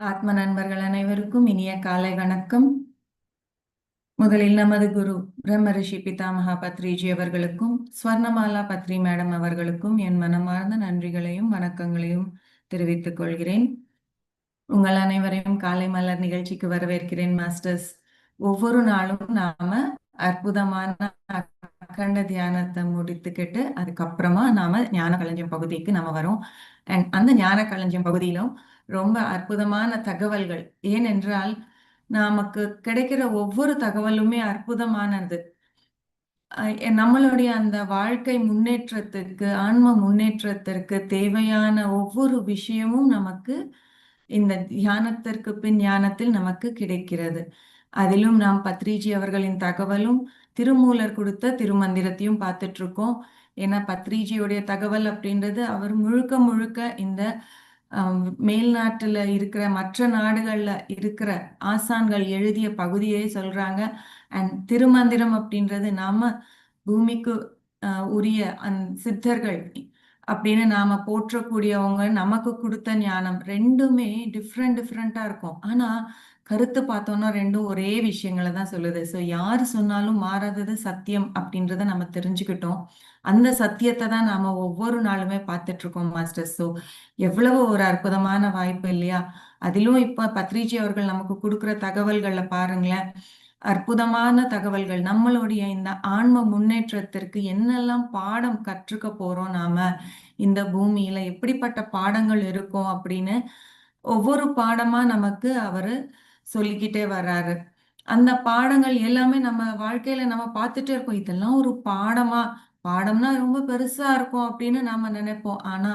ஆத்ம நண்பர்கள் அனைவருக்கும் இனிய காலை வணக்கம். முதலில் நமது குரு பிரம்ம ரிஷி பிதாமகா பத்ரிஜி அவர்களுக்கும் ஸ்வர்ணமாலா பத்ரி மேடம் அவர்களுக்கும் என் மனமார்ந்த நன்றிகளையும் வணக்கங்களையும் தெரிவித்துக் கொள்கிறேன். உங்கள் அனைவரையும் காலை மலர் நிகழ்ச்சிக்கு வரவேற்கிறேன் மாஸ்டர்ஸ். ஒவ்வொரு நாளும் நாம அற்புதமான அக்கண்ட தியானத்தை முடித்துக்கிட்டு அதுக்கப்புறமா நாம ஞான களஞ்சியம் பகுதிக்கு நம்ம வரோம். அண்ட் அந்த ஞான களஞ்சியம் பகுதியிலும் ரொம்ப அற்புதமான தகவல்கள். ஏனென்றால் நமக்கு கிடைக்கிற ஒவ்வொரு தகவலுமே அற்புதமானது. நம்மளுடைய அந்த வாழ்க்கை முன்னேற்றத்துக்கு ஆன்ம முன்னேற்றத்திற்கு தேவையான ஒவ்வொரு விஷயமும் நமக்கு இந்த தியானத்திற்கு பின் ஞானத்தில் நமக்கு கிடைக்கிறது. அதிலும் நாம் பத்ரிஜி அவர்களின் தகவலும் திருமூலர் கொடுத்த திருமந்திரத்தையும் பார்த்துட்டு இருக்கோம். ஏன்னா பத்ரிஜியுடைய தகவல் அப்படின்றது அவர் முழுக்க முழுக்க இந்த மேல்நாட்டில் இருக்கிற மற்ற நாடுகளில் இருக்கிற ஆசான்கள் எழுதிய பகுதியே சொல்றாங்க. அண்ட் திருமந்திரம் அப்படின்றது நாம பூமிக்கு உரிய அந் சித்தர்கள் அப்படின்னு நாம போற்றக்கூடியவங்க நமக்கு கொடுத்த ஞானம் ரெண்டுமே டிஃப்ரெண்ட் டிஃப்ரெண்டா இருக்கும். ஆனா கருத்து பார்த்தோம்னா ரெண்டும் ஒரே விஷயங்களை தான் சொல்லுது. ஸோ யார் சொன்னாலும் மாறாதது சத்தியம் அப்படின்றத நம்ம தெரிஞ்சுக்கிட்டோம். அந்த சத்தியத்தை தான் நாம ஒவ்வொரு நாளுமே பார்த்துட்டு இருக்கோம் மாஸ்டர். ஸோ எவ்வளவு ஒரு அற்புதமான வாய்ப்பு இல்லையா? அதிலும் இப்ப பத்ரிஜி அவர்கள் நமக்கு கொடுக்குற தகவல்களை பாருங்களேன். அற்புதமான தகவல்கள். நம்மளுடைய இந்த ஆன்ம முன்னேற்றத்திற்கு என்னெல்லாம் பாடம் கற்றுக்க போறோம் நாம? இந்த பூமியில எப்படிப்பட்ட பாடங்கள் இருக்கும் அப்படின்னு ஒவ்வொரு பாடமா நமக்கு அவரு சொல்லிக்கிட்டே வர்றாரு. அந்த பாடங்கள் எல்லாமே நம்ம வாழ்க்கையில நம்ம பார்த்துட்டே இருக்கோம். இதெல்லாம் ஒரு பாடமா பாடம்னா ரொம்ப பெருசா இருக்கும் அப்படின்னு நாம நினைப்போம். ஆனா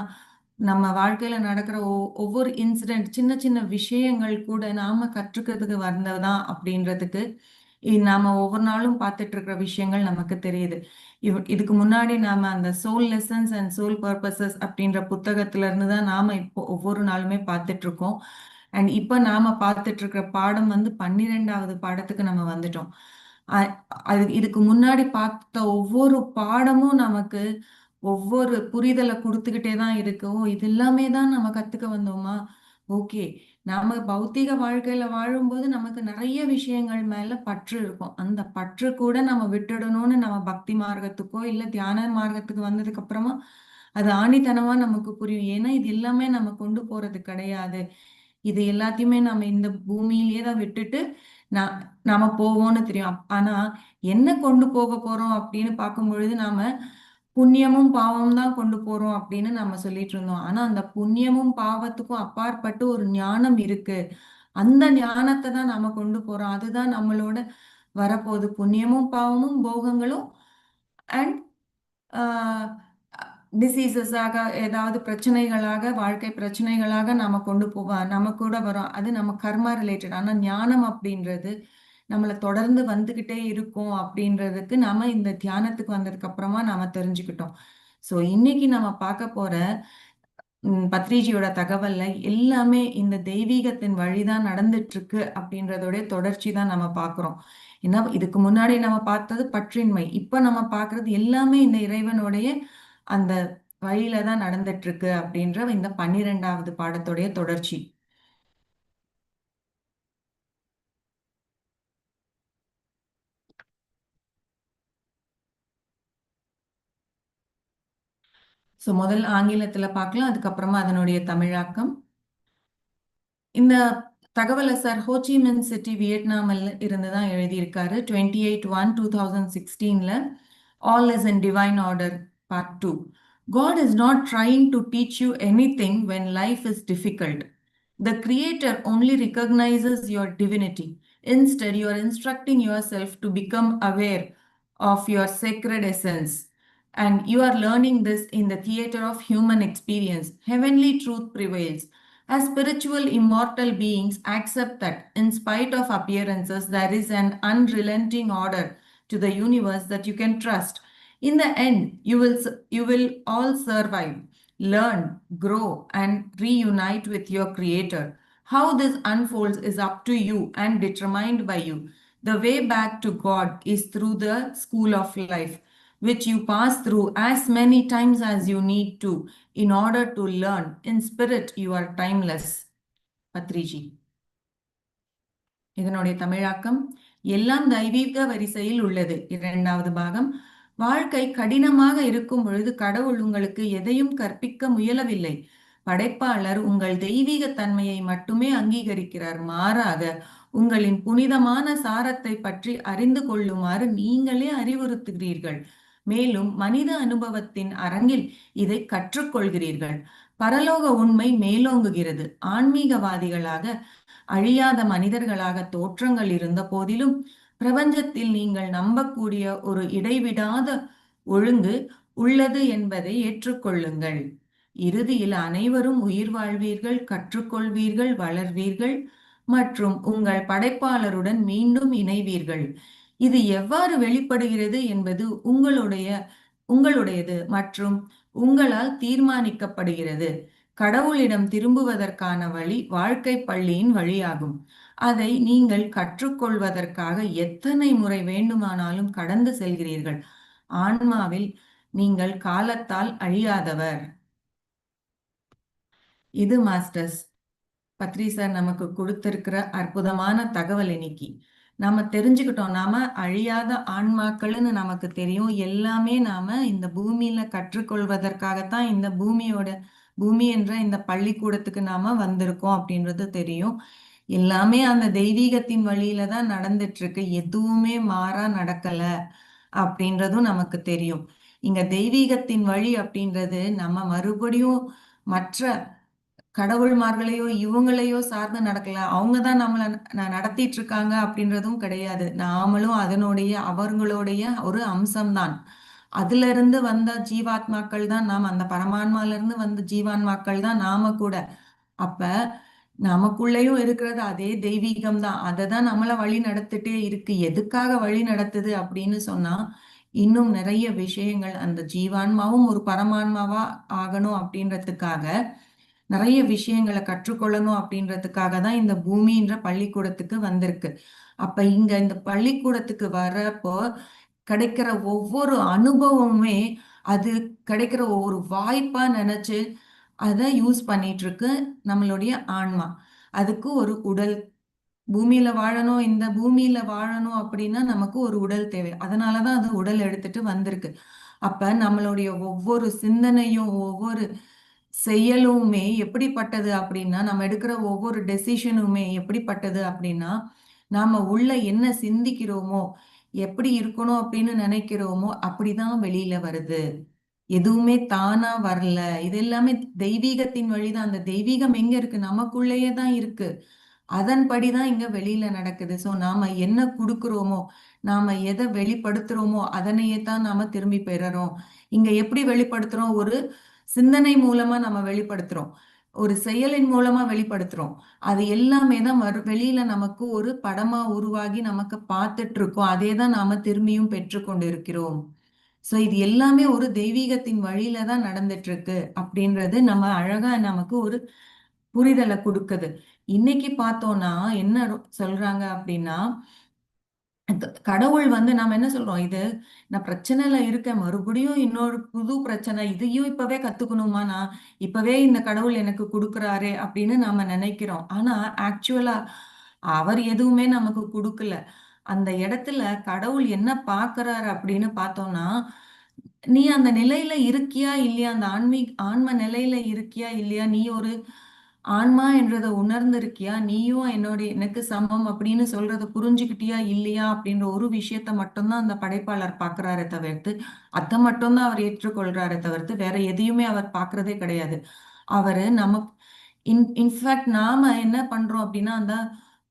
நம்ம வாழ்க்கையில நடக்கிற ஒவ்வொரு இன்சிடென்ட் சின்ன சின்ன விஷயங்கள் கூட நாம கற்றுக்கிறதுக்கு வந்ததுதான் அப்படின்றதுக்கு நாம ஒவ்வொரு நாளும் பார்த்துட்டு இருக்கிற விஷயங்கள் நமக்கு தெரியுது. இவ் இதுக்கு முன்னாடி நாம அந்த soul lessons and soul purposes அப்படின்ற புத்தகத்துல இருந்து தான் நாம இப்போ ஒவ்வொரு நாளுமே பார்த்துட்டு இருக்கோம். அண்ட் இப்போ நாம பார்த்துட்டு இருக்கிற பாடம் வந்து பன்னிரெண்டாவது பாடத்துக்கு நம்ம வந்துட்டோம். அது இதுக்கு முன்னாடி பார்த்த ஒவ்வொரு பாடமும் நமக்கு ஒவ்வொரு புரிதலை கொடுத்துக்கிட்டே தான் இருக்கு ஓ இது எல்லாமே தான் நம்ம கத்துக்க வந்தோமா? ஓகே. நாம பௌத்திக வாழ்க்கையில வாழும்போது நமக்கு நிறைய விஷயங்கள் மேல பற்று இருக்கும். அந்த பற்று கூட நம்ம விட்டுடணும்னு நம்ம பக்தி மார்க்கத்துக்கோ இல்ல தியான மார்க்கத்துக்கு வந்ததுக்கு அப்புறமா அது ஆணித்தனமா நமக்கு புரியும். ஏன்னா இது எல்லாமே நம்ம கொண்டு போறது கிடையாது. இது எல்லாத்தையுமே நம்ம இந்த பூமியிலேயே தான் விட்டுட்டு நான் நாம போவோம்னு தெரியும். ஆனா என்ன கொண்டு போக போறோம் அப்படின்னு பார்க்கும் பொழுது நாம புண்ணியமும் பாவமும் தான் கொண்டு போறோம் அப்படின்னு நம்ம சொல்லிட்டு இருந்தோம். ஆனா அந்த புண்ணியமும் பாவத்துக்கும் அப்பாற்பட்டு ஒரு ஞானம் இருக்கு. அந்த ஞானத்தை தான் நாம கொண்டு போறோம். அதுதான் நம்மளோட வரப்போகுது. புண்ணியமும் பாவமும் போகங்களும் அண்ட் டிசீசஸாக ஏதாவது பிரச்சனைகளாக வாழ்க்கை பிரச்சனைகளாக நாம் கொண்டு போவோம் நம்ம கூட வரோம். அது நம்ம கர்மா ரிலேட்டட் ஆனால் ஞானம் அப்படின்றது நம்மளை தொடர்ந்து வந்துக்கிட்டே இருக்கும் அப்படின்றதுக்கு நாம் இந்த தியானத்துக்கு வந்ததுக்கு அப்புறமா தெரிஞ்சுக்கிட்டோம். ஸோ இன்னைக்கு நம்ம பார்க்க போகிற பத்ரிஜியோட தகவல்ல எல்லாமே இந்த தெய்வீகத்தின் வழிதான் நடந்துட்டு இருக்கு அப்படின்றதோடைய தொடர்ச்சி தான் நம்ம பார்க்குறோம். ஏன்னா இதுக்கு முன்னாடி நம்ம பார்த்தது பற்றின்மை. இப்போ நம்ம பார்க்குறது எல்லாமே இந்த இறைவனுடைய அந்த வழியில தான் நடந்துட்டு இருக்கு அப்படின்ற இந்த பன்னிரெண்டாவது பாடத்துடைய தொடர்ச்சி. ஸோ முதல் ஆங்கிலத்தில் பார்க்கலாம். அதுக்கப்புறமா அதனுடைய தமிழாக்கம். இந்த தகவலை சார் ஹோச்சிமின் சிட்டி வியட்நாமில் இருந்து தான் எழுதியிருக்காரு. Twenty eight one two thousand சிக்ஸ்டீனில் all is in divine order part 2. God is not trying to teach you anything when life is difficult. The Creator only recognizes your divinity. Instead, you are instructing yourself to become aware of your sacred essence. And you are learning this in the theater of human experience. Heavenly truth prevails. As spiritual immortal beings, accept that in spite of appearances, there is an unrelenting order to the universe that you can trust. In the end, you will, you will all survive, learn, grow, and reunite with your Creator. How this unfolds is up to you and determined by you. The way back to God is through the school of life, which you pass through as many times as you need to in order to learn. In spirit, you are timeless. Patriji இதனுடைய தமிழாக்கம் எல்லாம் தெய்வீக வரிசையில் உள்ளது இரண்டாவது பாகம் வாழ்க்கை கடினமாக இருக்கும் பொழுது கடவுள் உங்களுக்கு எதையும் கற்பிக்க முயலவில்லை. படைப்பாளர் உங்கள் தெய்வீக தன்மையை மட்டுமே அங்கீகரிக்கிறார். மாறாக உங்களின் புனிதமான சாரத்தை பற்றி அறிந்து கொள்ளுமாறு நீங்களே அறிவுறுத்துகிறீர்கள். மேலும் மனித அனுபவத்தின் அரங்கில் இதை கற்றுக்கொள்கிறீர்கள். பரலோக உண்மை மேலோங்குகிறது. ஆன்மீகவாதிகளாக அழியாத மனிதர்களாக தோற்றங்கள் இருந்த போதிலும் பிரபஞ்சத்தில் நீங்கள் நம்பக்கூடிய ஒரு இடைவிடாத ஒழுங்கு உள்ளது என்பதை ஏற்றுக்கொள்ளுங்கள். இறுதியில் அனைவரும் உயிர் வாழ்வீர்கள் கற்றுக்கொள்வீர்கள் வளர்வீர்கள் மற்றும் உங்கள் படைப்பாளருடன் மீண்டும் இணைவீர்கள். இது எவ்வாறு வெளிப்படுகிறது என்பது உங்களுடைய உங்களுடையது மற்றும் உங்களால் தீர்மானிக்கப்படுகிறது. கடவுளிடம் திரும்புவதற்கான வழி வாழ்க்கை பள்ளியின் வழியாகும். அதை நீங்கள் கற்றுக்கொள்வதற்காக எத்தனை முறை வேண்டுமானாலும் கடந்து செல்கிறீர்கள். ஆன்மாவில் நீங்கள் காலத்தால் அழியாதவர். இது மாஸ்டர்ஸ் பத்ரி சார் நமக்கு கொடுத்திருக்கிற அற்புதமான தகவல் இன்னைக்கு. நாம தெரிஞ்சுக்கிட்டோம். நாம அழியாத ஆன்மாக்கள்னு நமக்கு தெரியும். எல்லாமே நாம இந்த பூமியில கற்றுக்கொள்வதற்காகத்தான் இந்த பூமியோட பூமி என்ற இந்த பள்ளிக்கூடத்துக்கு நாம வந்திருக்கோம் அப்படின்றது தெரியும். எல்லாமே அந்த தெய்வீகத்தின் வழியில தான் நடந்துட்டு இருக்கு எதுவுமே மாறா நடக்கல அப்படின்றதும் நமக்கு தெரியும். இங்க தெய்வீகத்தின் வழி அப்படின்றது நம்ம மறுபடியும் மற்ற கடவுள்மார்களையோ இவங்களையோ சார்ந்து நடக்கல. அவங்க தான் நம்மளை நடத்திட்டு இருக்காங்க அப்படின்றதும் கிடையாது. நாமளும் அதனுடைய அவர்களுடைய ஒரு அம்சம்தான். அதுல இருந்து வந்த ஜீவாத்மாக்கள் தான் நாம். அந்த பரமான்மால இருந்து வந்த ஜீவான்மாக்கள் தான் நாம கூட. அப்ப நமக்குள்ளேயும் இருக்கிறது அதே தெய்வீகம் தான் அதை தான் நம்மளை வழி நடத்திட்டே இருக்கு. எதுக்காக வழி நடத்துது அப்படின்னு சொன்னா இன்னும் நிறைய விஷயங்கள் அந்த ஜீவான்மாவும் ஒரு பரமான்மாவா ஆகணும் அப்படின்றதுக்காக நிறைய விஷயங்களை கற்றுக்கொள்ளணும் அப்படின்றதுக்காக தான் இந்த பூமின்ற பள்ளிக்கூடத்துக்கு வந்திருக்கு. அப்ப இங்க இந்த பள்ளிக்கூடத்துக்கு வரப்போ கிடைக்கிற ஒவ்வொரு அனுபவமுமே அது கிடைக்கிற ஒவ்வொரு வாய்ப்பா நினைச்சு அதை யூஸ் பண்ணிட்டு இருக்கு நம்மளுடைய ஆன்மா. அதுக்கு ஒரு உடல். பூமியில வாழணும் இந்த பூமியில வாழணும் அப்படின்னா நமக்கு ஒரு உடல் தேவை. அதனாலதான் அது உடல் எடுத்துட்டு வந்திருக்கு. அப்ப நம்மளுடைய ஒவ்வொரு சிந்தனையும் ஒவ்வொரு செயலுமே எப்படிப்பட்டது அப்படின்னா நம்ம எடுக்கிற ஒவ்வொரு டெசிஷனுமே எப்படிப்பட்டது அப்படின்னா நாம உள்ள என்ன சிந்திக்கிறோமோ எப்படி இருக்கணும் அப்படின்னு நினைக்கிறோமோ அப்படிதான் வெளியில வருது. எதுவுமே தானா வரல. இது எல்லாமே தெய்வீகத்தின் வழிதான். அந்த தெய்வீகம் எங்க இருக்கு? நமக்குள்ளேயே தான் இருக்கு. அதன்படிதான் இங்க வெளியில நடக்குது. சோ நாம என்ன கொடுக்குறோமோ நாம எதை வெளிப்படுத்துறோமோ அதனையே தான் நாம திரும்பி பெறறோம். இங்க எப்படி வெளிப்படுத்துறோம்? ஒரு சிந்தனை மூலமா நம்ம வெளிப்படுத்துறோம். ஒரு செயலின் மூலமா வெளிப்படுத்துறோம். அது எல்லாமே தான் வெளியில நமக்கு ஒரு படமா உருவாகி நமக்கு பார்த்துட்டு இருக்கோம். அதே தான் நாம திரும்பியும் பெற்றுக்கொண்டு இருக்கிறோம். ஸோ இது எல்லாமே ஒரு தெய்வீகத்தின் வழியில தான் நடந்துட்டு இருக்கு அப்படின்றது நம்ம அழகா நமக்கு ஒரு புரிதலை கொடுக்குது. இன்னைக்கு பார்த்தோம்னா என்ன சொல்றாங்க அப்படின்னா கடவுள் வந்து நாம என்ன சொல்றோம்? இது நான் பிரச்சனைல இருக்கேன் மறுபடியும் இன்னொரு புது பிரச்சனை இதையும் இப்பவே கத்துக்கணுமா? நான் இப்பவே இந்த கடவுள் எனக்கு கொடுக்குறாரு அப்படின்னு நாம நினைக்கிறோம். ஆனா ஆக்சுவலா அவர் எதுவுமே நமக்கு கொடுக்கல. அந்த இடத்துல கடவுள் என்ன பாக்குறாரு அப்படின்னு பார்த்தோம்னா நீ அந்த நிலையில இருக்கியா இல்லையா? அந்த ஆன்மீ ஆன்ம நிலையில இருக்கியா இல்லையா? நீ ஒரு ஆன்மா என்றதை உணர்ந்திருக்கியா? நீயும் என்னுடைய எனக்கு சமம் அப்படின்னு சொல்றதை புரிஞ்சுக்கிட்டியா இல்லையா? அப்படின்ற ஒரு விஷயத்த மட்டும்தான் அந்த படைப்பாளர் பாக்குறாரே தவிர்த்து அதை மட்டும்தான் அவர் ஏற்றுக்கொள்றாரே தவிர்த்து வேற எதையுமே அவர் பாக்குறதே கிடையாது. அவரு நம்ம இன் இன்ஃபேக்ட் நாம என்ன பண்றோம் அப்படின்னா அந்த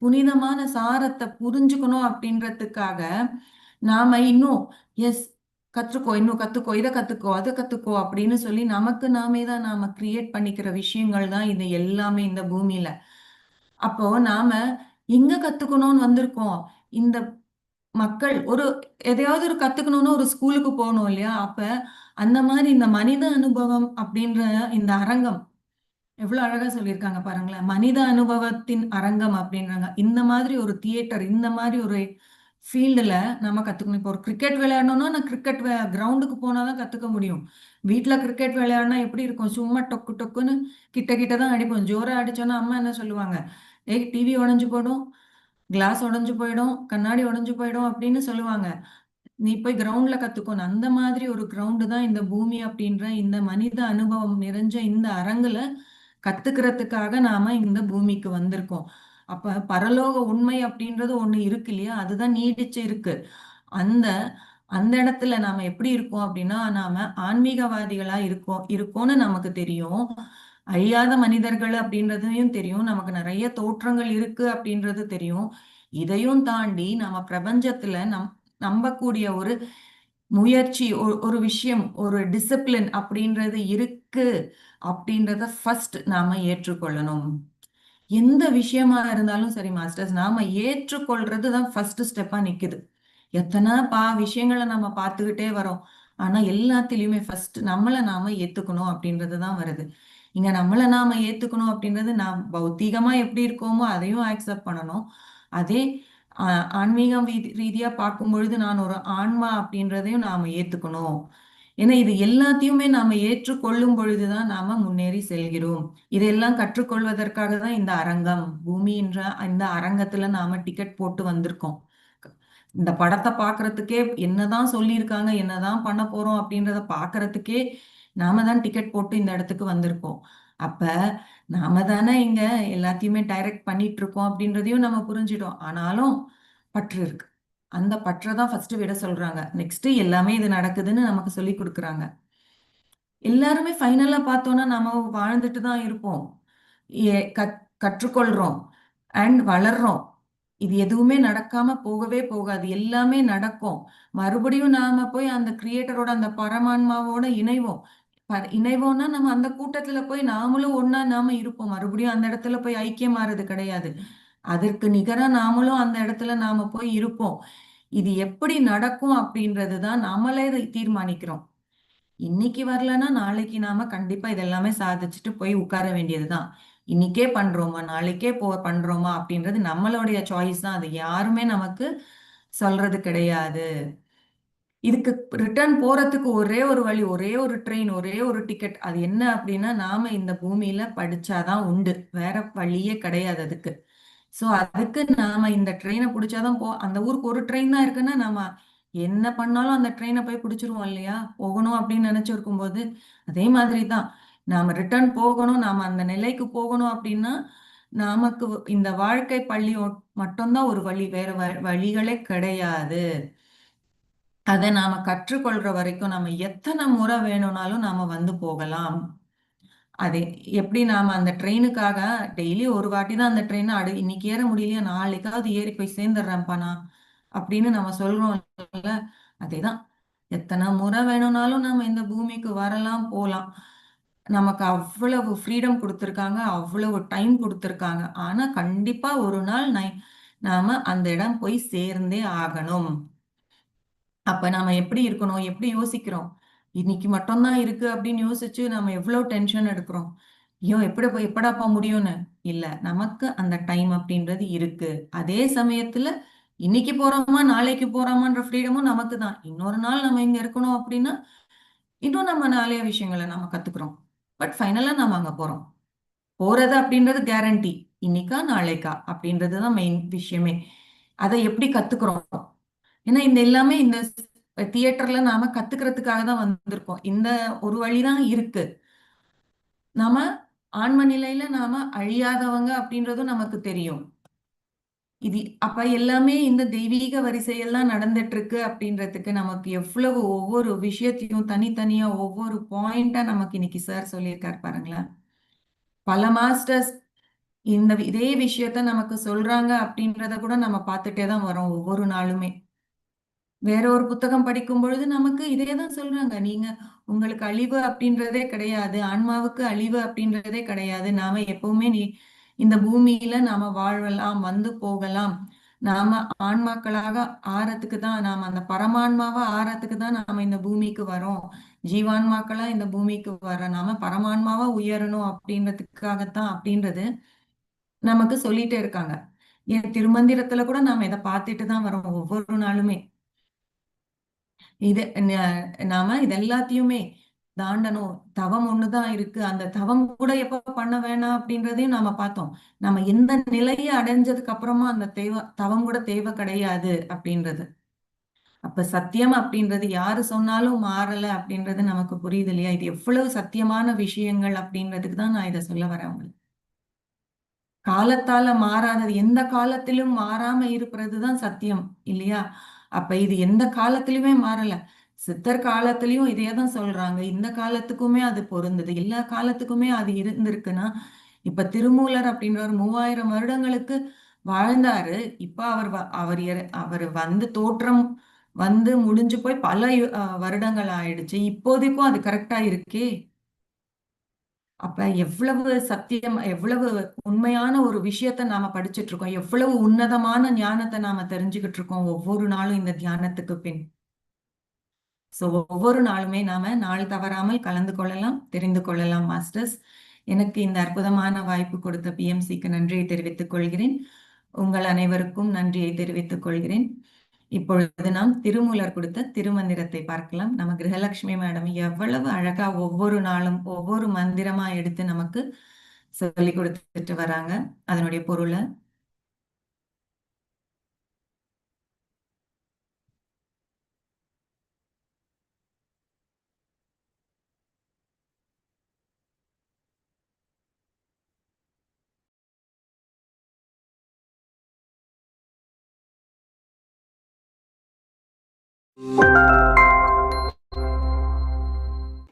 புனிதமான சாரத்தை புரிஞ்சுக்கணும் அப்படின்றதுக்காக நாம இன்னும் எஸ் கற்றுக்கோ இன்னும் கத்துக்கோ இதை கத்துக்கோ அதை கத்துக்கோ அப்படின்னு சொல்லி நமக்கு நாமே தான் நாம கிரியேட் பண்ணிக்கிற விஷயங்கள் தான் இது எல்லாமே இந்த பூமியில. அப்போ நாம எங்க கத்துக்கணும்னு வந்திருக்கோம்? இந்த மக்கள் ஒரு எதையாவது ஒரு கத்துக்கணும்னு ஒரு ஸ்கூலுக்கு போகணும் இல்லையா? அப்ப அந்த மாதிரி இந்த மனித அனுபவம் அப்படின்ற இந்த அரங்கம் எவ்வளவு அழகா சொல்லியிருக்காங்க பாருங்களேன். மனித அனுபவத்தின் அரங்கம் அப்படின்றாங்க. இந்த மாதிரி ஒரு தியேட்டர் இந்த மாதிரி ஒரு ஃபீல்டில் நம்ம கற்றுக்கணும் இப்போ ஒரு கிரிக்கெட் விளையாடணும்னா நான் கிரிக்கெட் கிரவுண்டுக்கு போனால் தான் கற்றுக்க முடியும். வீட்டில் கிரிக்கெட் விளையாடினா எப்படி இருக்கும்? சும்மா டொக்கு டொக்குன்னு கிட்ட கிட்ட தான் அடிப்போம். ஜோராக அடிச்சோன்னா அம்மா என்ன சொல்லுவாங்க? ஏய் டிவி உடஞ்சி போயிடும். கிளாஸ் உடஞ்சு போயிடும். கண்ணாடி உடஞ்சு போயிடும் அப்படின்னு சொல்லுவாங்க. நீ போய் கிரவுண்டில் கற்றுக்கணும் அந்த மாதிரி ஒரு கிரவுண்டு தான் இந்த பூமி அப்படின்ற இந்த மனித அனுபவம் நிறைஞ்ச இந்த அரங்கில் கத்துக்கிறதுக்காக நாம இந்த பூமிக்கு வந்திருக்கோம். அப்ப பரலோக உண்மை அப்படின்றது ஒண்ணு இருக்கு இல்லையா? அதுதான் நீடிச்சு இருக்கு. அந்த அந்த இடத்துல நாம எப்படி இருக்கோம் அப்படின்னா நாம ஆன்மீகவாதிகளா இருக்கோம் இருக்கோம்னு நமக்கு தெரியும். அழியாத மனிதர்கள் அப்படின்றதையும் தெரியும். நமக்கு நிறைய தோற்றங்கள் இருக்கு அப்படின்றது தெரியும். இதையும் தாண்டி நம்ம பிரபஞ்சத்துல நம் நம்பக்கூடிய ஒரு முயற்சி ஒரு விஷயம் ஒரு டிசிப்ளின் அப்படின்றது இருக்கு. அப்படின்றத ஃபர்ஸ்ட் நாம ஏற்றுக்கொள்ளணும். எந்த விஷயமா இருந்தாலும் சரி மாஸ்டர்ஸ் நாம ஏற்றுக்கொள்றது தான் ஃபர்ஸ்ட் ஸ்டெப்பா நிக்குது. எத்தனை பா விஷயங்களை நம்ம பார்த்துக்கிட்டே வரோம். ஆனா எல்லாத்திலயுமே ஃபர்ஸ்ட் நம்மளை நாம ஏத்துக்கணும் அப்படின்றது தான் வருது. இங்க நம்மளை நாம ஏத்துக்கணும் அப்படின்றது நாம் பௌத்திகமா எப்படி இருக்கோமோ அதையும் ஆக்செப்ட் பண்ணணும். அதே ஆன்மீகம் ரீதியா பார்க்கும் பொழுது நான் ஒரு ஆன்மா அப்படின்றதையும் நாம ஏத்துக்கணும். ஏன்னா இது எல்லாத்தையுமே நாம ஏற்றுக்கொள்ளும் பொழுதுதான் நாம முன்னேறி செல்கிறோம். இதெல்லாம் கற்றுக்கொள்வதற்காக தான் இந்த அரங்கம் பூமின்ற இந்த அரங்கத்துல நாம டிக்கெட் போட்டு வந்திருக்கோம். இந்த படத்தை பாக்குறதுக்கே என்னதான் சொல்லியிருக்காங்க என்னதான் பண்ண போறோம் அப்படின்றத பாக்குறதுக்கே நாம தான் டிக்கெட் போட்டு இந்த இடத்துக்கு வந்திருக்கோம். அப்ப நாம தானே இங்க எல்லாத்தையுமே டைரக்ட் பண்ணிட்டு இருக்கோம் அப்படின்றதையும் நம்ம புரிஞ்சிட்டோம். ஆனாலும் பற்று இருக்கு. அந்த பற்றை தான் ஃபர்ஸ்ட் விட சொல்றாங்க. நெக்ஸ்ட் எல்லாமே இது நடக்குதுன்னு நமக்கு சொல்லி கொடுக்குறாங்க. எல்லாருமே ஃபைனலா பார்த்தோம்னா நம்ம வாழ்ந்துட்டு தான் இருப்போம். கற்றுக்கொள்றோம். அண்ட் வளர்றோம். இது எதுவுமே நடக்காம போகவே போகாது. எல்லாமே நடக்கும். மறுபடியும் நாம போய் அந்த கிரியேட்டரோட அந்த பரமான்மாவோட இணைவோம். இணைவோம்னா நம்ம அந்த கூட்டத்துல போய் நாமளும் ஒன்னா நாம இருப்போம். மறுபடியும் அந்த இடத்துல போய் ஐக்கியமாறது கிடையாது. அதற்கு நிகரா நாமளும் அந்த இடத்துல நாம போய் இருப்போம். இது எப்படி நடக்கும் அப்படின்றது தான் நாமளே தீர்மானிக்கிறோம். இன்னைக்கு வரலன்னா நாளைக்கு நாம கண்டிப்பா இதெல்லாமே சாதிச்சுட்டு போய் உட்கார வேண்டியதுதான் இன்னைக்கே பண்றோமா நாளைக்கே போ பண்றோமா அப்படின்றது நம்மளுடைய சாய்ஸ் தான். அது யாருமே நமக்கு சொல்றது கிடையாது. இதுக்கு ரிட்டர்ன் போறதுக்கு ஒரே ஒரு வழி ஒரே ஒரு ட்ரெயின் ஒரே ஒரு டிக்கெட் அது என்ன அப்படின்னா நாம இந்த பூமியில படிச்சாதான் உண்டு. வேற வழியே கிடையாது அதுக்கு. ஸோ அதுக்கு நாம இந்த ட்ரெயினை பிடிச்சாதான் போ அந்த ஊருக்கு ஒரு ட்ரெயின் தான் இருக்குன்னா நாம என்ன பண்ணாலும் அந்த ட்ரெயினை போய் பிடிச்சிருவோம் இல்லையா? போகணும் அப்படின்னு நினைச்சிருக்கும் போது அதே மாதிரி தான் நாம ரிட்டர்ன் போகணும் நாம அந்த நிலைக்கு போகணும் அப்படின்னா நமக்கு இந்த வாழ்க்கை பள்ளி மட்டும்தான் ஒரு வழி வேற வழிகளே கிடையாது. அதை நாம கற்றுக்கொள்ற வரைக்கும் நம்ம எத்தனை முறை வேணும்னாலும் நாம வந்து போகலாம். அது எப்படி நாம அந்த ட்ரெயினுக்காக டெய்லி ஒரு வாட்டி தான் அந்த ட்ரெயினை அடு இன்னைக்கு ஏற முடியலையா? நாளைக்காவது ஏறி போய் சேர்ந்துடுறேன்ப்பா நான். அப்படின்னு நம்ம சொல்றோம்ல அதேதான். எத்தனை முறை வேணும்னாலும் நம்ம இந்த பூமிக்கு வரலாம் போலாம். நமக்கு அவ்வளவு ஃப்ரீடம் கொடுத்துருக்காங்க அவ்வளவு டைம் கொடுத்துருக்காங்க. ஆனா கண்டிப்பா ஒரு நாள் நை நாம அந்த இடம் போய் சேர்ந்தே ஆகணும். அப்ப நாம எப்படி இருக்கணும்? எப்படி யோசிக்கிறோம்? இன்னைக்கு மட்டும்தான் இருக்கு அப்படின்னு யோசிச்சு நம்ம எவ்வளவு டென்ஷன் எடுக்கிறோம்? ஐயோ எப்படி எப்படாப்பா முடியும்னு? இல்ல நமக்கு அந்த டைம் அப்படின்றது இருக்கு. அதே சமயத்துல இன்னைக்கு போறோமா நாளைக்கு போறோமான்ற ஃப்ரீடமும் நமக்கு தான் இன்னொரு நாள் நம்ம இங்க இருக்கணும் அப்படின்னா இன்னும் நம்ம நிறைய விஷயங்களை நம்ம கத்துக்கிறோம். பட் ஃபைனலா நம்ம அங்க போறோம். போறது அப்படின்றது கேரண்டி இன்னைக்கா நாளைக்கா அப்படின்றதுதான் மெயின் விஷயமே. அதை எப்படி கத்துக்கிறோம்? ஏன்னா இந்த எல்லாமே இந்த தியேட்டர்ல நாம கத்துக்கிறதுக்காக தான் வந்திருக்கோம். இந்த ஒரு வழிதான் இருக்கு. நாம ஆன்ம நிலையில நாம அழியாதவங்க அப்படின்றதும் நமக்கு தெரியும். இது அப்ப எல்லாமே இந்த தெய்வீக வரிசையெல்லாம் நடந்துட்டு இருக்கு அப்படின்றதுக்கு நமக்கு எவ்வளவு ஒவ்வொரு விஷயத்தையும் தனித்தனியா ஒவ்வொரு பாயிண்டா நமக்கு இன்னைக்கு சார் சொல்லியிருக்காரு பாருங்களேன். பல மாஸ்டர்ஸ் இந்த இதே விஷயத்த நமக்கு சொல்றாங்க அப்படின்றத கூட நம்ம பார்த்துட்டே தான் வரோம் ஒவ்வொரு நாளுமே. வேற ஒரு புத்தகம் படிக்கும் பொழுது நமக்கு இதே தான் சொல்றாங்க. நீங்க உங்களுக்கு அழிவு அப்படின்றதே கிடையாது. ஆன்மாவுக்கு அழிவு அப்படின்றதே கிடையாது. நாம எப்பவுமே நீ இந்த பூமியில நாம வாழலாம் வந்து போகலாம். நாம ஆன்மாக்களாக ஆறத்துக்கு தான் நாம அந்த பரமான்மாவா ஆறத்துக்கு தான் நாம இந்த பூமிக்கு வரோம். ஜீவான்மாக்களா இந்த பூமிக்கு வர நாம பரமான்மாவா உயரணும் அப்படின்றதுக்காகத்தான் அப்படின்றது நமக்கு சொல்லிட்டே இருக்காங்க. என் திருமந்திரத்துல கூட நாம இதை பார்த்துட்டு தான் வரோம் ஒவ்வொரு நாளுமே. இது நாம இது எல்லாத்தையுமே தாண்டணும். தவம் ஒண்ணுதான் இருக்கு. அந்த தவம் கூட எப்ப பண்ண வேணாம் அப்படின்றதையும் நாம பார்த்தோம். நம்ம எந்த நிலையை அடைஞ்சதுக்கு அப்புறமா அந்த தேவை தவம் கூட தேவை கிடையாது அப்படின்றது. அப்ப சத்தியம் அப்படின்றது யாரு சொன்னாலும் மாறல அப்படின்றது நமக்கு புரியுது இல்லையா? இது எவ்வளவு சத்தியமான விஷயங்கள் அப்படின்றதுக்கு தான் நான் இதை சொல்ல வரேன் உங்களுக்கு. காலத்தால மாறாதது எந்த காலத்திலும் மாறாம இருப்பதுதான் சத்தியம் இல்லையா? அப்ப இது எந்த காலத்திலுமே மாறல. சித்தர் காலத்திலயும் இதே தான் சொல்றாங்க. இந்த காலத்துக்குமே அது பொருந்தது. எல்லா காலத்துக்குமே அது இருந்திருக்குன்னா இப்ப திருமூலர் அப்படின்றவர் மூவாயிரம் வருடங்களுக்கு வாழ்ந்தாரு. இப்ப அவர் வ- அவர் அவர் வந்து தோற்றம் வந்து முடிஞ்சு போய் பல வருடங்கள் ஆயிடுச்சு. இப்போதைக்கும் அது கரெக்டா இருக்கே. அப்ப எவ்வளவு சத்தியம் எவ்வளவு உண்மையான ஒரு விஷயத்த நாம படிச்சுட்டு இருக்கோம் எவ்வளவு உன்னதமான ஞானத்தை நாம தெரிஞ்சுக்கிட்டு இருக்கோம் ஒவ்வொரு நாளும் இந்த தியானத்துக்கு பின். சோ ஒவ்வொரு நாளுமே நாம நாள் தவறாமல் கலந்து கொள்ளலாம் தெரிந்து கொள்ளலாம் மாஸ்டர்ஸ். எனக்கு இந்த அற்புதமான வாய்ப்பு கொடுத்த பிஎம்சிக்கு நன்றியை தெரிவித்துக் கொள்கிறேன். உங்கள் அனைவருக்கும் நன்றியை தெரிவித்துக் கொள்கிறேன். இப்பொழுது நாம் திருமூலர் கொடுத்த திருமந்திரத்தை பார்க்கலாம். நம்ம கிரகலட்சுமி மேடம் எவ்வளவு அழகா ஒவ்வொரு நாளும் ஒவ்வொரு மந்திரமா எடுத்து நமக்கு சொல்லி கொடுத்துட்டு வராங்க. அதனுடைய பொருளை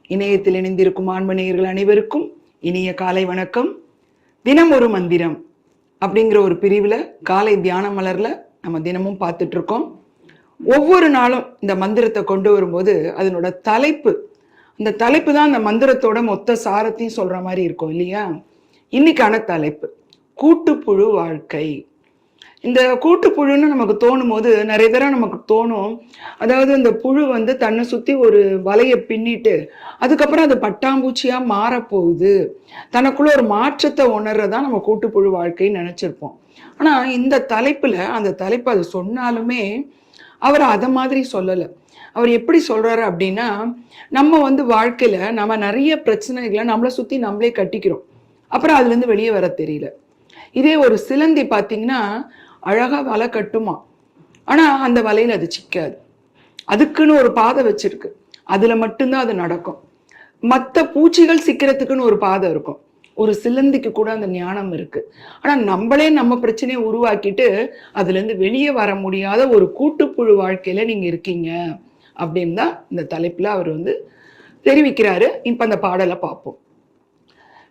இணையத்தில் இணைந்திருக்கும் ஆண்மணியர்கள் அனைவருக்கும் இனிய காலை வணக்கம். தினம் ஒரு மந்திரம் அப்படிங்கிற ஒரு பிரிவில் காலை தியான மலர்ல நம்ம தினமும் பார்த்துட்டு இருக்கோம் ஒவ்வொரு நாளும் இந்த மந்திரத்தை கொண்டு வரும்போது அதனோட தலைப்பு அந்த தலைப்பு தான் அந்த மந்திரத்தோட மொத்த சாரத்தையும் சொல்ற மாதிரி இருக்கும் இல்லையா? இன்னைக்கான தலைப்பு கூட்டுப்புழு வாழ்க்கை. இந்த கூட்டுப்புழுன்னு நமக்கு தோணும் போது நிறைய தடவை நமக்கு தோணும். அதாவது இந்த புழு வந்து தன்னை சுத்தி ஒரு வலையை பின்னிட்டு அதுக்கப்புறம் அது பட்டாம்பூச்சியா மாறப்போகுது. தனக்குள்ள ஒரு மாற்றத்தை உணர்றதா நம்ம கூட்டுப்புழு வாழ்க்கைன்னு நினைச்சிருப்போம். ஆனா இந்த தலைப்புல அந்த தலைப்பு அது சொன்னாலுமே அவர் அதை மாதிரி சொல்லலை. அவர் எப்படி சொல்றாரு அப்படின்னா நம்ம வந்து வாழ்க்கையில நம்ம நிறைய பிரச்சனைகளை நம்மளை சுத்தி நம்மளே கட்டிக்கிறோம். அப்புறம் அதுல இருந்து வெளியே வர தெரியல. இதே ஒரு சிலந்தி பார்த்தீங்கன்னா அழகாக வலை கட்டுமா? ஆனால் அந்த வலையில் அது சிக்காது. அதுக்குன்னு ஒரு பாதை வச்சிருக்கு. அதில் மட்டும்தான் அது நடக்கும். மற்ற பூச்சிகள் சிக்கிறதுக்குன்னு ஒரு பாதை இருக்கும். ஒரு சிலந்திக்கு கூட அந்த ஞானம் இருக்கு. ஆனா நம்மளே நம்ம பிரச்சனையை உருவாக்கிட்டு அதுல இருந்து வெளியே வர முடியாத ஒரு கூட்டுப்புழு வாழ்க்கையில நீங்க இருக்கீங்க. அப்படின்னு தான் இந்த தலைப்புல அவர் வந்து தெரிவிக்கிறாரு. இப்ப அந்த பாடலை பார்ப்போம்.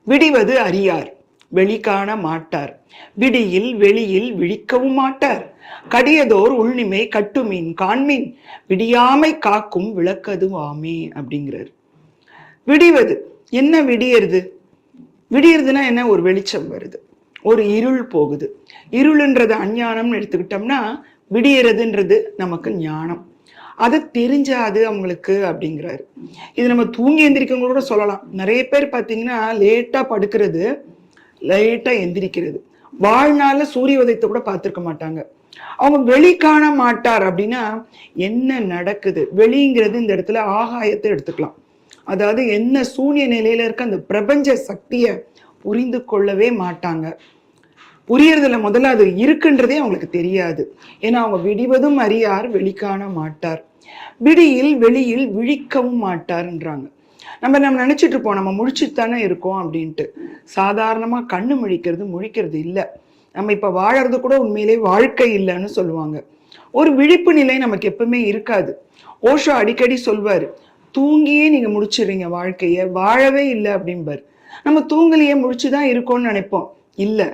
விடிவது அறியார். வெளிக்காண மாட்டார். விடியில் வெளியில் விழிக்கவும் மாட்டார். கடியதோர் உள்நிமை கட்டுமீன் காண்மீன். விடியாமை காக்கும் விளக்கதுவாமே அப்படிங்கிறார். விடிவது. என்ன விடியறது? விடியறதுன்னா என்ன? ஒரு வெளிச்சம் வருது. ஒரு இருள் போகுது. இருள்ன்றது அஞ்ஞானம்னு எடுத்துக்கிட்டோம்னா விடியறதுன்றது நமக்கு ஞானம். அதை தெரிஞ்சாது அவங்களுக்கு அப்படிங்கிறாரு. இது நம்ம தூங்கி எந்திரிக்கவங்க கூட சொல்லலாம். நிறைய பேர் பார்த்தீங்கன்னா லேட்டா படுக்கிறது லேட்டா எந்திரிக்கிறது. வாழ்நாளில் சூரிய உதயத்தை கூட பார்த்துருக்க மாட்டாங்க. அவங்க வெளி காண மாட்டார் அப்படின்னா என்ன நடக்குது? வெளிங்கிறது இந்த இடத்துல ஆகாயத்தை எடுத்துக்கலாம். அதாவது என்ன சூன்ய நிலையில இருக்க அந்த பிரபஞ்ச சக்தியை புரிந்து கொள்ளவே மாட்டாங்க. புரியறதுல முதல்ல அது இருக்குன்றதே அவங்களுக்கு தெரியாது. ஏன்னா அவங்க விடிவதும் அறியார் வெளிக்காண மாட்டார். விடியில் வெளியில் விழிக்கவும் மாட்டார்ன்றாங்க. நம்ம நம்ம நினச்சிட்டு இருப்போம் நம்ம முழிச்சுட்டு தானே இருக்கோம் அப்படின்ட்டு. சாதாரணமாக கண்ணு முழிக்கிறது முழிக்கிறது இல்லை. நம்ம இப்போ வாழறது கூட உண்மையிலே வாழ்க்கை இல்லைன்னு சொல்லுவாங்க. ஒரு விழிப்பு நிலை நமக்கு எப்பவுமே இருக்காது. ஓஷோ அடிக்கடி சொல்வார் தூங்கியே நீங்கள் முடிச்சிடுறீங்க வாழ்க்கையை வாழவே இல்லை அப்படிம்பார். நம்ம தூங்கலையே முடிச்சுதான் இருக்கோம்னு நினைப்போம். இல்லை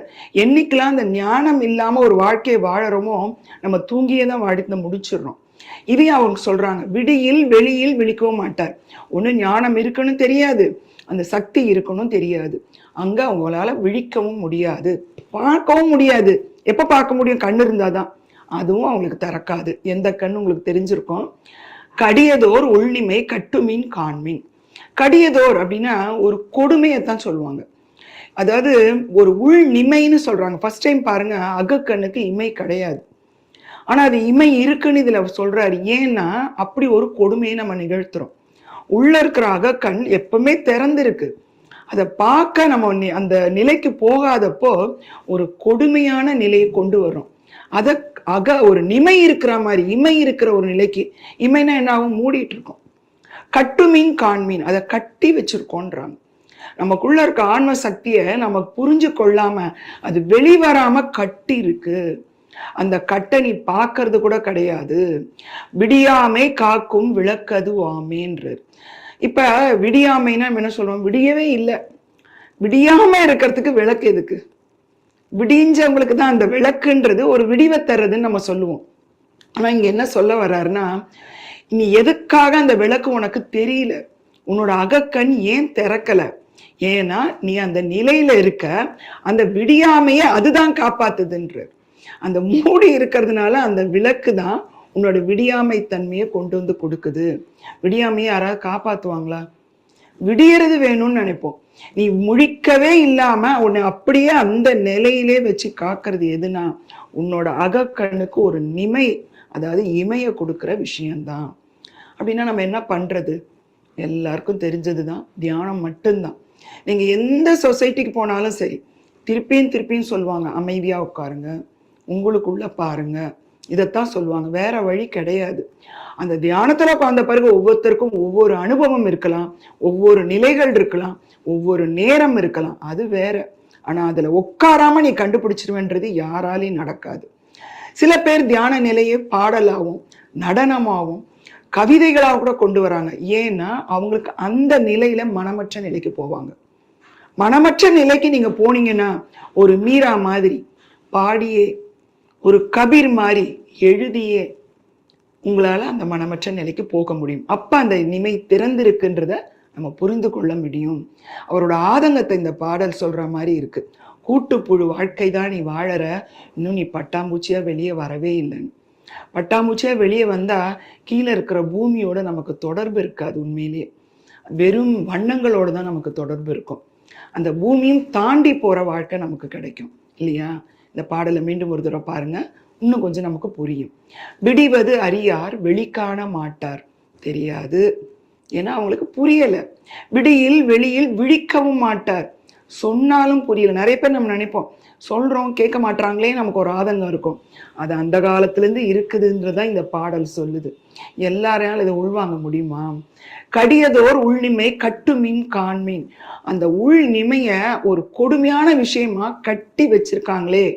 என்னைக்கெல்லாம் அந்த ஞானம் இல்லாமல் ஒரு வாழ்க்கையை வாழறோமோ நம்ம தூங்கியே தான் வாழ்க்கை முடிச்சிடுறோம் இதையும் அவங்க சொல்றாங்க விடியில் வெளியில் விழிக்கவும் மாட்டார். ஒண்ணு ஞானம் இருக்குன்னு தெரியாது அந்த சக்தி இருக்கணும் தெரியாது. அங்க அவங்களால விழிக்கவும் முடியாது பார்க்கவும் முடியாது. எப்ப பார்க்க முடியும்? கண் இருந்தாதான். அதுவும் அவங்களுக்கு திறக்காது. எந்த கண்ணு உங்களுக்கு தெரிஞ்சிருக்கும்? கடியதோர் உள்நிமை கட்டுமீன் காண்மீன். கடியதோர் அப்படின்னா ஒரு கொடுமையை தான் சொல்லுவாங்க. அதாவது ஒரு உள் நிமைன்னு சொல்றாங்க. ஃபர்ஸ்ட் டைம் பாருங்க அகக்கண்ணுக்கு இமை கிடையாது. ஆனால் அது இமை இருக்குன்னு இதில் சொல்கிறாரு ஏன்னா அப்படி ஒரு கொடுமையை நம்ம நிகழ்த்துறோம். உள்ளே இருக்கிற அகக்கண் எப்பவுமே திறந்திருக்கு. அதை பார்க்க நம்ம நி- அந்த நிலைக்கு போகாதப்போ ஒரு கொடுமையான நிலையை கொண்டு வர்றோம். அதை அக ஒரு நிமை இருக்கிற மாதிரி இமை இருக்கிற ஒரு நிலைக்கு இமைனா என்ன ஆகும்? மூடிட்டு இருக்கோம். கட்டுமீன் காண்மீன் அதை கட்டி வச்சிருக்கோன்றாங்க. நமக்குள்ள இருக்க ஆன்ம சக்தியை நம்ம புரிஞ்சு கொள்ளாம அது வெளிவராம கட்டி இருக்கு அந்த கட்டை நீ பார்க்கறது கூட கிடையாது. விடியாமை காக்கும் விளக்கது ஆமேன்றார் இப்ப விடியாமைன்னா நம்ம என்ன சொல்லுவோம் விடியவே இல்லை. விடியாம இருக்கிறதுக்கு விளக்கு எதுக்கு? விடிஞ்சவங்களுக்கு தான் அந்த விளக்குன்றது ஒரு விடிவை தர்றதுன்னு நம்ம சொல்லுவோம். ஆனா இங்க என்ன சொல்ல வர்றாருன்னா நீ எதுக்காக அந்த விளக்கு உனக்கு தெரியல? உன்னோட அகக்கண் ஏன் திறக்கல? ஏன்னா நீ அந்த நிலையில இருக்க அந்த விடியாமையே அதுதான் காப்பாத்துதுன்ற. அந்த மூடி இருக்கிறதுனால அந்த விளக்கு தான் உன்னோட விடியாமை தன்மையை கொண்டு வந்து கொடுக்குது. விடியாமையை யாராவது காப்பாற்றுவாங்களா விடியறது வேணும்னு நினைப்போம். நீ முழிக்கவே இல்லாம உன்னை அப்படியே அந்த நிலையிலே வச்சு காக்கிறது எதுனா உன்னோட அகக்கண்ணுக்கு ஒரு நிமை அதாவது இமைய கொடுக்குற விஷயம்தான். அப்படின்னா நம்ம என்ன பண்றது? எல்லாருக்கும் தெரிஞ்சதுதான். தியானம் மட்டும்தான். நீங்க எந்த சொசைட்டிக்கு போனாலும் சரி திருப்பியும் திருப்பியும் சொல்லுவாங்க அமைதியா உட்காருங்க. உங்களுக்குள்ள பாருங்க. இதைத்தான் சொல்லுவாங்க. வேற வழி கிடையாது. அந்த தியானத்துல உட்கார்ந்த பிறகு ஒவ்வொருத்தருக்கும் ஒவ்வொரு அனுபவம் இருக்கலாம். ஒவ்வொரு நிலைகள் இருக்கலாம். ஒவ்வொரு நேரம் இருக்கலாம். அது வேற. ஆனா அதுல உட்காராம நீ கண்டுபிடிச்சிருவேன்றது யாராலையும் நடக்காது. சில பேர் தியான நிலையை பாடலாகவும் நடனமாகவும் கவிதைகளாக கூட கொண்டு வராங்க. ஏன்னா அவங்களுக்கு அந்த நிலையில மனமற்ற நிலைக்கு போவாங்க. மனமற்ற நிலைக்கு நீங்க போனீங்கன்னா ஒரு மீரா மாதிரி பாடியே ஒரு கபீர் மாதிரி எழுதியே உங்களால் அந்த மனமற்ற நிலைக்கு போக முடியும். அப்போ அந்த நிமை திறந்திருக்குன்றத நம்ம புரிந்து கொள்ள முடியும். அவரோட ஆதங்கத்தை இந்த பாடல் சொல்கிற மாதிரி இருக்குது கூட்டுப்புழு வாழ்க்கை தான் நீ வாழற. இன்னும் நீ பட்டாம்பூச்சியாக வெளியே வரவே இல்லைன்னு பட்டாம்பூச்சியாக வெளியே வந்தால் கீழே இருக்கிற பூமியோட நமக்கு தொடர்பு இருக்காது உண்மையிலேயே வெறும் வண்ணங்களோடு தான் நமக்கு தொடர்பு இருக்கும். அந்த பூமியும் தாண்டி போகிற வாழ்க்கை நமக்கு கிடைக்கும். இல்லையா? இந்த பாடலை மீண்டும் ஒரு தடவை பாருங்க. இன்னும் கொஞ்சம் நமக்கு புரியும். விடிவது அறியார் வெளிக்காண மாட்டார். தெரியாது. ஏன்னா அவங்களுக்கு புரியலை. விடியில் வெளியில் விழிக்கவும் மாட்டார். சொன்னாலும் புரியல. நிறைய பேர் நம்ம நினைப்போம் சொல்றோம் கேட்க மாட்றாங்களே நமக்கு ஒரு ஆதங்கம் இருக்கும். அது அந்த காலத்துல இருந்து இருக்குதுன்றதா இந்த பாடல் சொல்லுது. எல்லாரையாலும் இதை உள்வாங்க முடியுமா? கடியதோர் உள்நிமை கட்டுமீன் காண்மீன். அந்த உள் நிமைய ஒரு கொடுமையான விஷயமா கட்டி வச்சிருக்காங்களே.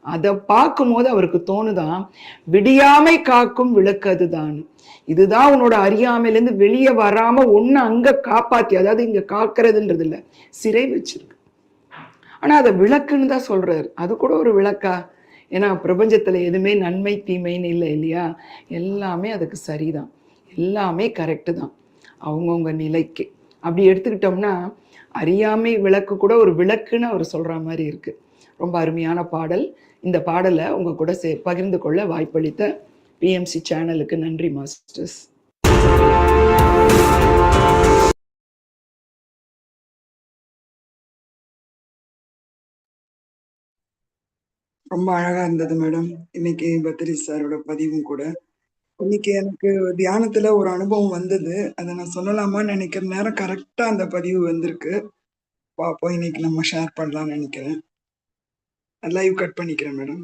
அதை பார்க்கும்போது அவருக்கு தோணுதான் விடியாமை காக்கும் விளக்கு அதுதான். இதுதான் உன்னோட அறியாமையிலேருந்து வெளியே வராம ஒன்னு அங்க காப்பாத்தி அதாவது இங்க காக்கிறதுன்றது இல்ல சிறை வச்சிருக்கு. ஆனா அதை விளக்குன்னு தான் சொல்றாரு. அது கூட ஒரு விளக்கா? ஏன்னா பிரபஞ்சத்தில் எதுவுமே நன்மை தீமைன்னு இல்லை இல்லையா? எல்லாமே அதுக்கு சரிதான். எல்லாமே கரெக்டு தான். அவங்கவுங்க நிலைக்கு. அப்படி எடுத்துக்கிட்டோம்னா அறியாமை விளக்கு கூட ஒரு விளக்குன்னு அவர் சொல்கிற மாதிரி இருக்குது ரொம்ப அருமையான பாடல். இந்த பாடலை உங்கள் கூட சே பகிர்ந்து கொள்ள வாய்ப்பளித்த பிஎம்சி சேனலுக்கு நன்றி மாஸ்டர்ஸ் ரொம்ப அழகா இருந்தது மேடம் இன்னைக்கு பத்ரி சாரோட பதிவும் கூட. இன்னைக்கு எனக்கு தியானத்துல ஒரு அனுபவம் வந்தது. அதை நான் சொல்லலாமான்னு நினைக்கிற நேரம் கரெக்டா அந்த பதிவு வந்திருக்கு. பார்ப்போம் இன்னைக்கு நம்ம ஷேர் பண்ணலாம்னு நினைக்கிறேன். லைவ் கட் பண்ணிக்கிறேன் மேடம்